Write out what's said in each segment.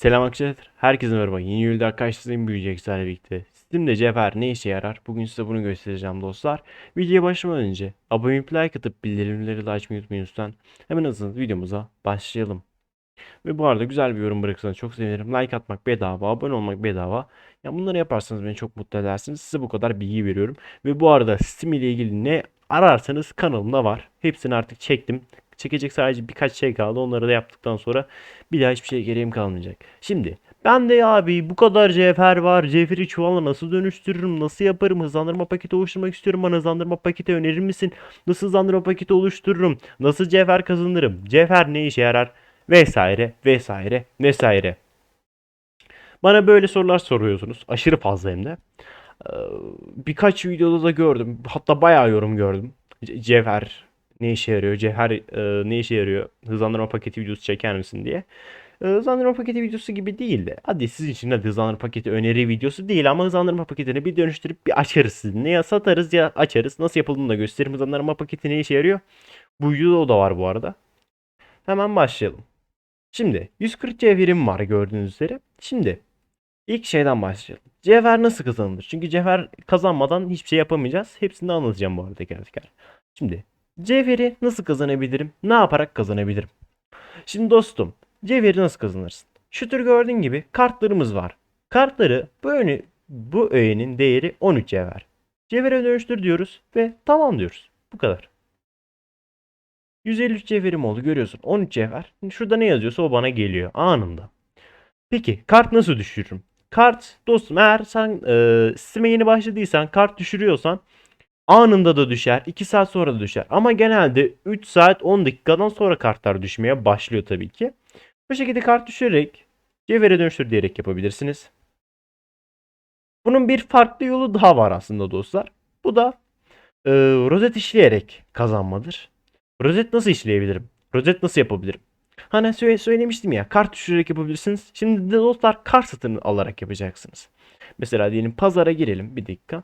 Selam arkadaşlar. Herkese merhaba. Yeni yılda karşınızdayım büyüyecek sizlerle birlikte. Steam'de cevher ne işe yarar? Bugün size bunu göstereceğim dostlar. Videoya başlamadan önce abone olup like atıp bildirimleri de açmayı unutmayın lütfen. Hemen hızlı videomuza başlayalım. Ve bu arada güzel bir yorum bırakırsanız çok sevinirim. Like atmak bedava, abone olmak bedava. Ya bunları yaparsanız beni çok mutlu edersiniz. Size bu kadar bilgi veriyorum. Ve bu arada Steam ile ilgili ne ararsanız kanalımda var. Hepsini artık çektim. Çekecek sadece birkaç şey kaldı. Onları da yaptıktan sonra bir daha hiçbir şey gereğim kalmayacak. Şimdi ben de abi bu kadar cevher var. Cevheri çuvalla nasıl dönüştürürüm? Nasıl yaparım? Hızlandırma paketi oluşturmak istiyorum. Bana hızlandırma paketi önerir misin? Nasıl hızlandırma paketi oluştururum? Nasıl cevher kazanırım? Cevher ne işe yarar? Vesaire vesaire vesaire. Bana böyle sorular soruyorsunuz. Aşırı fazla hem de. Ee, Birkaç videoda da gördüm. Hatta bayağı yorum gördüm. Ce- Cevher ne işe yarıyor? Cevher e, ne işe yarıyor? Hızlandırma paketi videosu çeker misin diye. Ee, Hızlandırma paketi videosu gibi değil de. Hadi sizin için de hızlandırma paketi öneri videosu değil ama hızlandırma paketini bir dönüştürüp bir açarız sizinle. Ya satarız ya açarız. Nasıl yapıldığını da gösteririm. Hızlandırma paketi ne işe yarıyor? Bu videoda da var bu arada. Hemen başlayalım. Şimdi 140 cevherim var gördüğünüz üzere. Şimdi ilk şeyden başlayalım. Cevher nasıl kazanılır? Çünkü cevher kazanmadan hiçbir şey yapamayacağız. Hepsini de anlatacağım bu arada teker teker. Şimdi cevheri nasıl kazanabilirim? Ne yaparak kazanabilirim? Şimdi dostum cevheri nasıl kazanırsın? Şu tür gördüğün gibi kartlarımız var. Kartları bu öğeni, bu öğenin değeri 13 cevher. Cevhere dönüştür diyoruz ve tamam diyoruz. Bu kadar. 153 cevherim oldu görüyorsun. 13 cevher. Şurada ne yazıyorsa o bana geliyor anında. Peki kart nasıl düşürürüm? Kart dostum eğer sen e, Steam'e yeni başladıysan kart düşürüyorsan anında da düşer. 2 saat sonra da düşer. Ama genelde 3 saat 10 dakikadan sonra kartlar düşmeye başlıyor tabii ki. Bu şekilde kart düşürerek cevhere dönüştür diyerek yapabilirsiniz. Bunun bir farklı yolu daha var aslında dostlar. Bu da e, rozet işleyerek kazanmadır. Rozet nasıl işleyebilirim? Rozet nasıl yapabilirim? Hani söyle- söylemiştim ya kart düşürerek yapabilirsiniz. Şimdi de dostlar kart satın alarak yapacaksınız. Mesela diyelim pazara girelim bir dakika.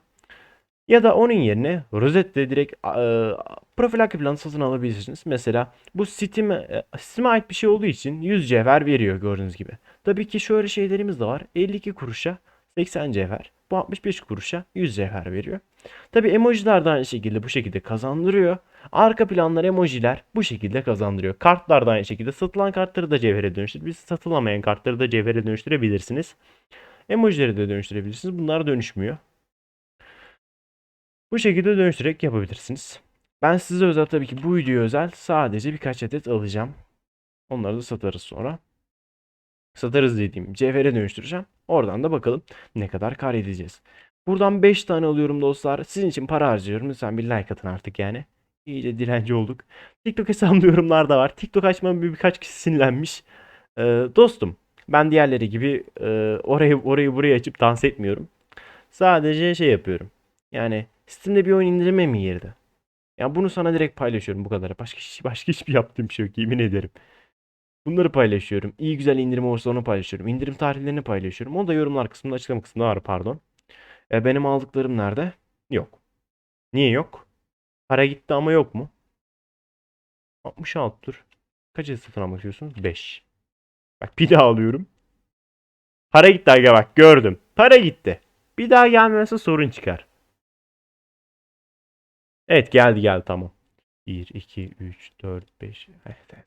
Ya da onun yerine rozetle direkt e, profil arka planı satın alabilirsiniz. Mesela bu e, Steam'e ait bir şey olduğu için 100 cevher veriyor gördüğünüz gibi. Tabii ki şöyle şeylerimiz de var. 52 kuruşa 80 cevher. Bu 65 kuruşa 100 cevher veriyor. Tabii emojiler de aynı şekilde bu şekilde kazandırıyor. Arka planlar emojiler bu şekilde kazandırıyor. Kartlar da aynı şekilde satılan kartları da cevhere dönüştür. Biz satılamayan kartları da cevhere dönüştürebilirsiniz. Emojileri de dönüştürebilirsiniz. Bunlar dönüşmüyor. Bu şekilde dönüştürerek yapabilirsiniz. Ben size özel tabii ki bu videoya özel sadece birkaç adet alacağım. Onları da satarız sonra. Satarız dediğim cevhere dönüştüreceğim. Oradan da bakalım ne kadar kar edeceğiz. Buradan 5 tane alıyorum dostlar. Sizin için para harcıyorum. Lütfen bir like atın artık yani. İyice dilenci olduk. TikTok hesabımda yorumlar da var. TikTok açmam bir birkaç kişi sinirlenmiş. Ee, dostum ben diğerleri gibi e, orayı orayı burayı açıp dans etmiyorum. Sadece şey yapıyorum. Yani Steam'de bir oyun indirime mi girdi? Ya bunu sana direkt paylaşıyorum bu kadar. Başka başka hiçbir yaptığım şey yok yemin ederim. Bunları paylaşıyorum. İyi güzel indirim olursa onu paylaşıyorum. İndirim tarihlerini paylaşıyorum. Onu da yorumlar kısmında açıklama kısmında var pardon. E, benim aldıklarım nerede? Yok. Niye yok? Para gitti ama yok mu? 66 dur. Kaç adet satın almak istiyorsun? 5. Bak bir daha alıyorum. Para gitti aga bak gördüm. Para gitti. Bir daha gelmezse sorun çıkar. Evet geldi geldi tamam. 1, 2, 3, 4, 5. Evet, evet.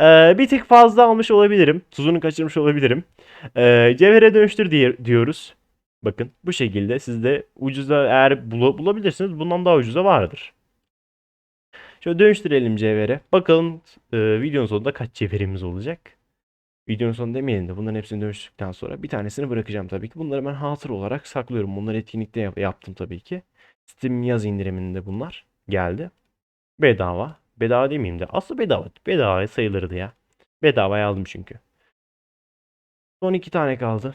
Ee, bir tık fazla almış olabilirim. Tuzunu kaçırmış olabilirim. Ee, cevhere dönüştür diye, diyoruz. Bakın bu şekilde siz de ucuza eğer bula- bulabilirsiniz bundan daha ucuza vardır. Şöyle dönüştürelim cevhere. Bakalım e, videonun sonunda kaç cevherimiz olacak. Videonun sonunda demeyelim de bunların hepsini dönüştükten sonra bir tanesini bırakacağım tabii ki. Bunları ben hatır olarak saklıyorum. Bunları etkinlikte yap- yaptım tabii ki. Steam yaz indiriminde bunlar geldi. Bedava. Bedava demeyeyim de. Aslında bedava. Bedava sayılırdı ya. Bedavaya aldım çünkü. Son iki tane kaldı.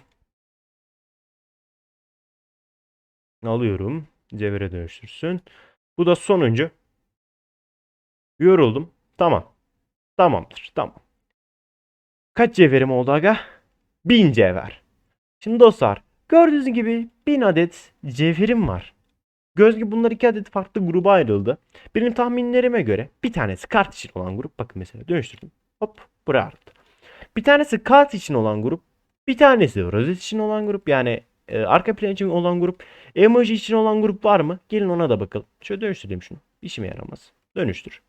Alıyorum. Cevhere dönüştürsün. Bu da sonuncu. Yoruldum. Tamam. Tamamdır. Tamam. Kaç cevherim oldu aga? 1000 cevher. Şimdi dostlar gördüğünüz gibi 1000 adet cevherim var. Göz gibi bunlar iki adet farklı gruba ayrıldı. Benim tahminlerime göre bir tanesi kart için olan grup. Bakın mesela dönüştürdüm. Hop buraya ayrıldı. Bir tanesi kart için olan grup. Bir tanesi rozet için olan grup yani e, arka plan için olan grup. Emoji için olan grup var mı? Gelin ona da bakalım. Şöyle dönüştüreyim şunu. İşime yaramaz. Dönüştür.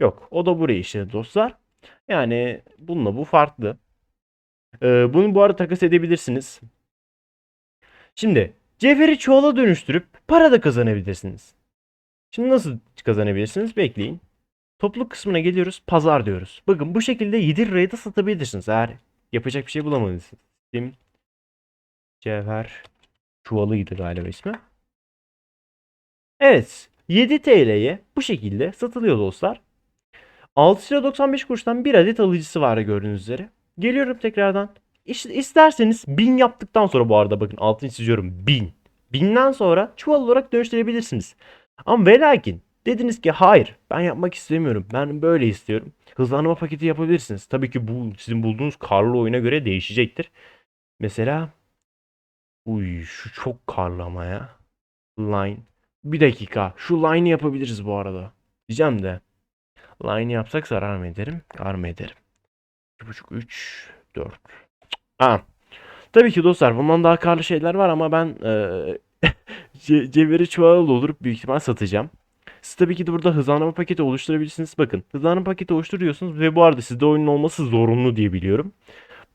Yok. O da buraya işledi dostlar. Yani bununla bu farklı. Ee, bunu bu arada takas edebilirsiniz. Şimdi cevheri çuvala dönüştürüp para da kazanabilirsiniz. Şimdi nasıl kazanabilirsiniz? Bekleyin. Topluluk kısmına geliyoruz. Pazar diyoruz. Bakın bu şekilde 7 liraya da satabilirsiniz eğer yapacak bir şey bulamadıysanız. Sim Cevher çuvalıydı galiba ismi. Evet. 7 TL'ye bu şekilde satılıyor dostlar. 6 lira 95 kuruştan bir adet alıcısı var gördüğünüz üzere. Geliyorum tekrardan. İsterseniz 1000 yaptıktan sonra bu arada bakın altını çiziyorum 1000. 1000'den sonra çuval olarak dönüştürebilirsiniz. Ama ve lakin dediniz ki hayır ben yapmak istemiyorum. Ben böyle istiyorum. Hızlanma paketi yapabilirsiniz. Tabii ki bu sizin bulduğunuz karlı oyuna göre değişecektir. Mesela uy şu çok karlı ama ya. Line. Bir dakika. Şu line'ı yapabiliriz bu arada. Diyeceğim de. Line yapsak zarar mı ederim? Kar mı ederim? 2.5, 3, 4. Ha. Tabii ki dostlar bundan daha karlı şeyler var ama ben ce- cevheri çuvala doldurup büyük ihtimal satacağım. Siz tabii ki de burada hızlanma paketi oluşturabilirsiniz. Bakın hızlanma paketi oluşturuyorsunuz ve bu arada sizde oyunun olması zorunlu diye biliyorum.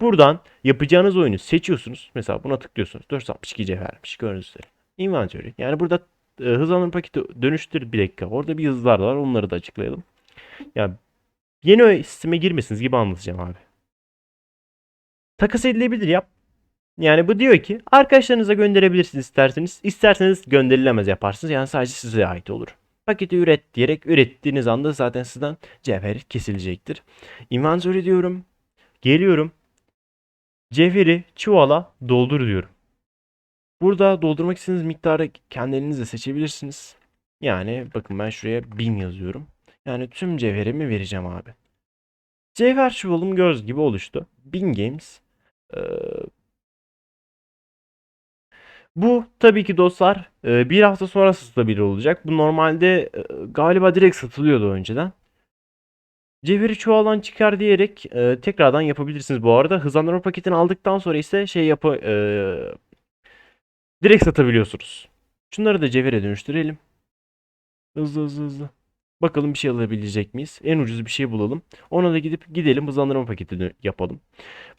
Buradan yapacağınız oyunu seçiyorsunuz. Mesela buna tıklıyorsunuz. 462 cevhermiş gördüğünüz üzere. Inventory. Yani burada e, hızlanma paketi dönüştür bir dakika. Orada bir hızlar var. Onları da açıklayalım. Ya yeni sisteme girmesiniz gibi anlatacağım abi. Takas edilebilir yap. Yani bu diyor ki arkadaşlarınıza gönderebilirsiniz isterseniz. İsterseniz gönderilemez yaparsınız. Yani sadece size ait olur. Paketi üret diyerek ürettiğiniz anda zaten sizden cevher kesilecektir. Inventory diyorum. Geliyorum. Cevheri çuvala doldur diyorum. Burada doldurmak istediğiniz miktarı kendiniz de seçebilirsiniz. Yani bakın ben şuraya 1000 yazıyorum. Yani tüm cevherimi vereceğim abi. Cevher çuvalım göz gibi oluştu. 1000 games. Ee, bu tabii ki dostlar e, bir hafta sonra satılabilir olacak. Bu normalde e, galiba direkt satılıyordu önceden. Cevheri çuvaldan çıkar diyerek e, tekrardan yapabilirsiniz bu arada. Hızlandırma paketini aldıktan sonra ise şey yapı e, direkt satabiliyorsunuz. Şunları da cevhere dönüştürelim. Hızlı hızlı hızlı. Bakalım bir şey alabilecek miyiz? En ucuz bir şey bulalım. Ona da gidip gidelim hızlandırma paketi dö- yapalım.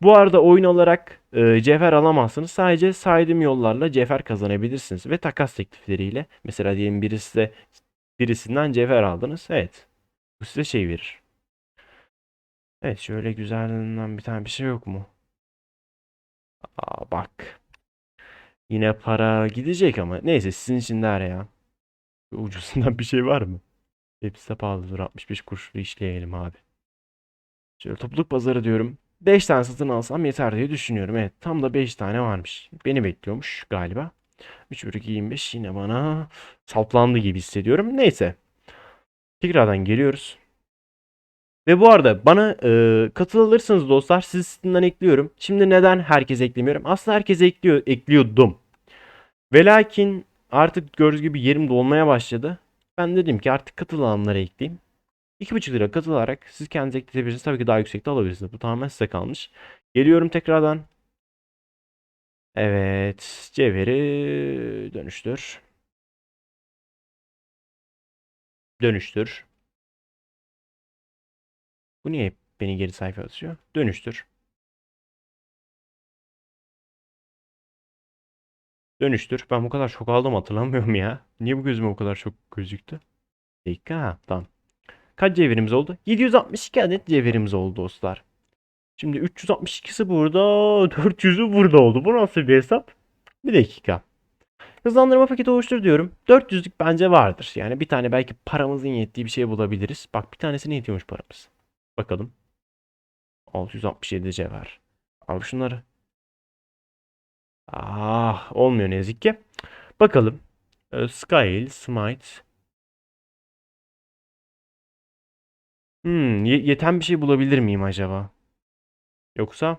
Bu arada oyun olarak e, cevher alamazsınız. Sadece saydığım yollarla cevher kazanabilirsiniz. Ve takas teklifleriyle. Mesela diyelim birisi de birisinden cevher aldınız. Evet. Bu size şey verir. Evet şöyle güzelinden bir tane bir şey yok mu? Aa bak. Yine para gidecek ama. Neyse sizin için de ara ya. Ucuzundan bir şey var mı? Hepsi pahalıdır. 65 kuruşlu işleyelim abi. Şöyle topluluk pazarı diyorum. 5 tane satın alsam yeter diye düşünüyorum. Evet tam da 5 tane varmış. Beni bekliyormuş galiba. 3 bölü 25 yine bana saplandı gibi hissediyorum. Neyse. Tekrardan geliyoruz. Ve bu arada bana e, katılırsanız dostlar sizi Steam'den ekliyorum. Şimdi neden herkes eklemiyorum? Aslında herkes ekliyor, ekliyordum. Ve lakin artık gördüğünüz gibi yerim dolmaya başladı. Ben dedim ki artık katılanları ekleyeyim. 2,5 lira katılarak siz kendiniz ekletebilirsiniz. Tabii ki daha yüksekte alabilirsiniz. Bu tamamen size kalmış. Geliyorum tekrardan. Evet. Cevheri dönüştür. Dönüştür. Bu niye beni geri sayfa atıyor? Dönüştür. Dönüştür. Ben bu kadar çok aldım hatırlamıyorum ya. Niye bu gözüme o kadar çok gözüktü? Dakika. Tamam. Kaç cevherimiz oldu? 762 adet cevherimiz oldu dostlar. Şimdi 362'si burada, 400'ü burada oldu. Bu nasıl bir hesap? Bir dakika. Hızlandırma paketi oluştur diyorum. 400'lük bence vardır. Yani bir tane belki paramızın yettiği bir şey bulabiliriz. Bak bir tanesine yetiyormuş paramız. Bakalım. 667 cevher. Al şunları. Ah olmuyor ne yazık ki. Bakalım. Ee, Scale, Smite. Hmm, ye- yeten bir şey bulabilir miyim acaba? Yoksa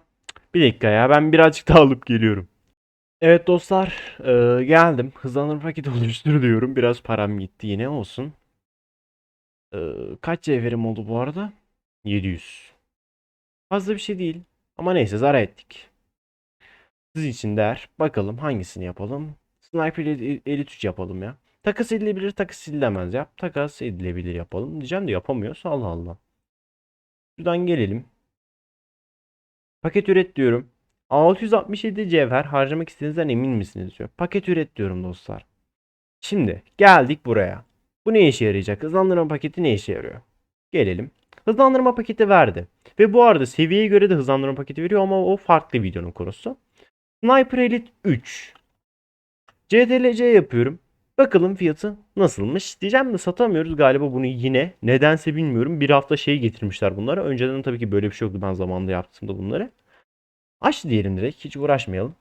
bir dakika ya ben birazcık daha alıp geliyorum. Evet dostlar e, geldim. Hızlandırma paketi oluştur diyorum. Biraz param gitti yine olsun. E, kaç cevherim oldu bu arada? 700. Fazla bir şey değil. Ama neyse zarar ettik. Siz için değer. Bakalım hangisini yapalım. Sniper Elite Elite 3 yapalım ya. Takas edilebilir, takas edilemez yap. Takas edilebilir yapalım. Diyeceğim de yapamıyoruz. Allah Allah. Şuradan gelelim. Paket üret diyorum. 667 cevher harcamak istediğinizden emin misiniz diyor. Paket üret diyorum dostlar. Şimdi geldik buraya. Bu ne işe yarayacak? Hızlandırma paketi ne işe yarıyor? Gelelim. Hızlandırma paketi verdi. Ve bu arada seviyeye göre de hızlandırma paketi veriyor ama o farklı videonun konusu. Sniper Elite 3. CTLC yapıyorum. Bakalım fiyatı nasılmış. Diyeceğim de satamıyoruz galiba bunu yine. Nedense bilmiyorum. Bir hafta şey getirmişler bunlara. Önceden tabii ki böyle bir şey yoktu ben zamanında yaptığımda bunları. Aç diyelim direkt. Hiç uğraşmayalım.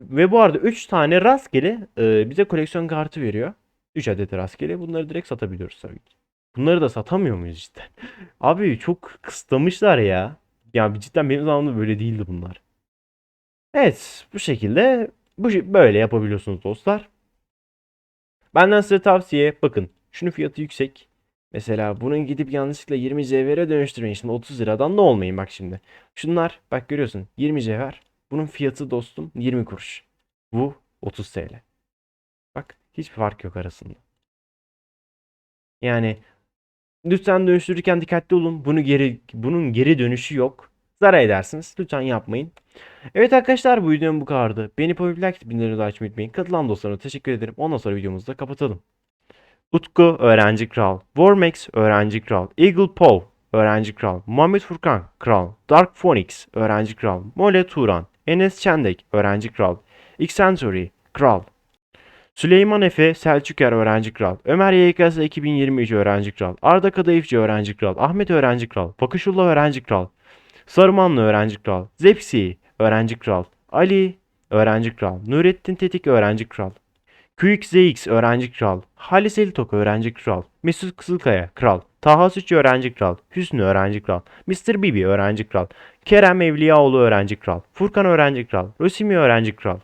Ve bu arada 3 tane rastgele e, bize koleksiyon kartı veriyor. 3 adet rastgele. Bunları direkt satabiliyoruz tabii ki. Bunları da satamıyor muyuz cidden? Abi çok kısıtlamışlar ya. Ya cidden benim zamanımda böyle değildi bunlar. Evet bu şekilde bu böyle yapabiliyorsunuz dostlar. Benden size tavsiye bakın şunun fiyatı yüksek. Mesela bunun gidip yanlışlıkla 20 cevhere dönüştürmeyin. Şimdi 30 liradan da olmayın bak şimdi. Şunlar bak görüyorsun 20 cevher. Bunun fiyatı dostum 20 kuruş. Bu 30 TL. Bak hiçbir fark yok arasında. Yani lütfen dönüştürürken dikkatli olun. Bunu geri bunun geri dönüşü yok. Zarar edersiniz. Lütfen yapmayın. Evet arkadaşlar bu videom bu kadardı. Beni popüler bildirimleri açmayı unutmayın. Katılan dostlarıma teşekkür ederim. Ondan sonra videomuzu da kapatalım. Utku Öğrenci Kral, Warmax Öğrenci Kral, Eagle Paw Öğrenci Kral, Muhammed Furkan Kral, Dark Phoenix Öğrenci Kral, Mole Turan, Enes Çendek Öğrenci Kral, Xcentury Kral, Süleyman Efe Selçuker Öğrenci Kral, Ömer YKS 2023 Öğrenci Kral, Arda Kadayıfçı Öğrenci Kral, Ahmet Öğrenci Kral, Bakışullah Öğrenci Kral, Sarımanlı Öğrenci Kral, Zepsi Öğrenci Kral, Ali Öğrenci Kral, Nurettin Tetik Öğrenci Kral, QXZX Öğrenci Kral, Halis Eltok Öğrenci Kral, Mesut Kızılkaya Kral, Taha Sütçü Öğrenci Kral, Hüsnü Öğrenci Kral, Mr. Bibi Öğrenci Kral, Kerem Evliyaoğlu Öğrenci Kral, Furkan Öğrenci Kral, Rosimi Öğrenci Kral,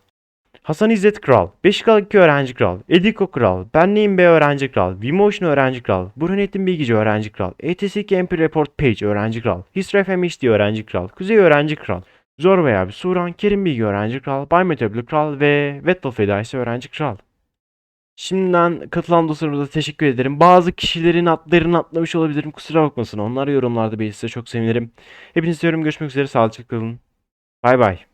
Hasan İzzet Kral, Beşiktaş Öğrenci Kral, Ediko Kral, Benliğim B Öğrenci Kral, Vimotion Öğrenci Kral, Burhanettin Bilgici Öğrenci Kral, ETS MP Report Page Öğrenci Kral, Hisref MHD Öğrenci Kral, Kuzey Öğrenci Kral, Zor veya bir Suran, Kerim Bilgi Öğrenci Kral, Bay Kral ve Vettel Fedaisi Öğrenci Kral. Şimdiden katılan dostlarımıza teşekkür ederim. Bazı kişilerin adlarını atlamış olabilirim. Kusura bakmasın. Onlar yorumlarda belirtse çok sevinirim. Hepinizi seviyorum. Görüşmek üzere. Sağlıcakla kalın. Bay bay.